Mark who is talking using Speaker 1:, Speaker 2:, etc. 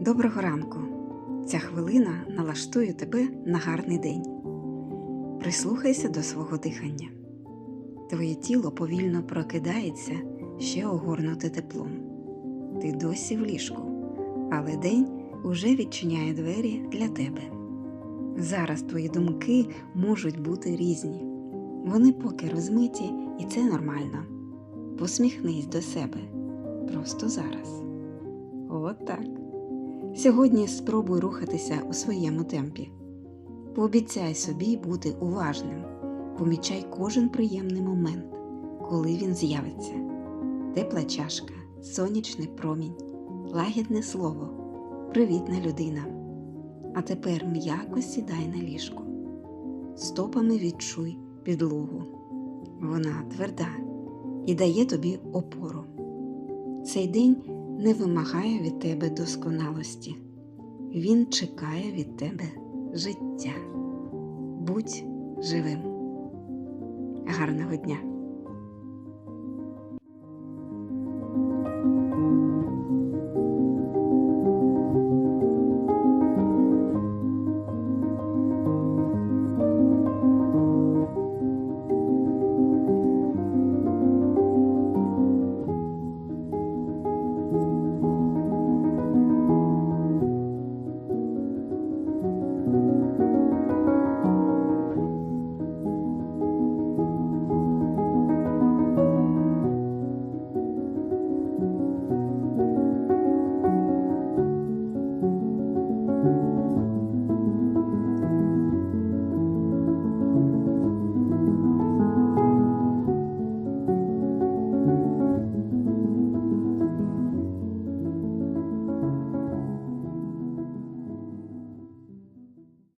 Speaker 1: Доброго ранку. Ця хвилина налаштує тебе на гарний день. Прислухайся до свого дихання. Твоє тіло повільно прокидається, ще огорнуте теплом. Ти досі в ліжку, але день уже відчиняє двері для тебе. Зараз твої думки можуть бути різні. Вони поки розмиті, і це нормально. Посміхнись до себе просто зараз. От так. Сьогодні спробуй рухатися у своєму темпі. Пообіцяй собі бути уважним. Помічай кожен приємний момент, коли він з'явиться. Тепла чашка, сонячний промінь, лагідне слово, привітна людина. А тепер м'яко сідай на ліжко. Стопами відчуй підлогу. Вона тверда і дає тобі опору. Цей день не вимагає від тебе досконалості. Він чекає від тебе життя. Будь живим. Гарного дня!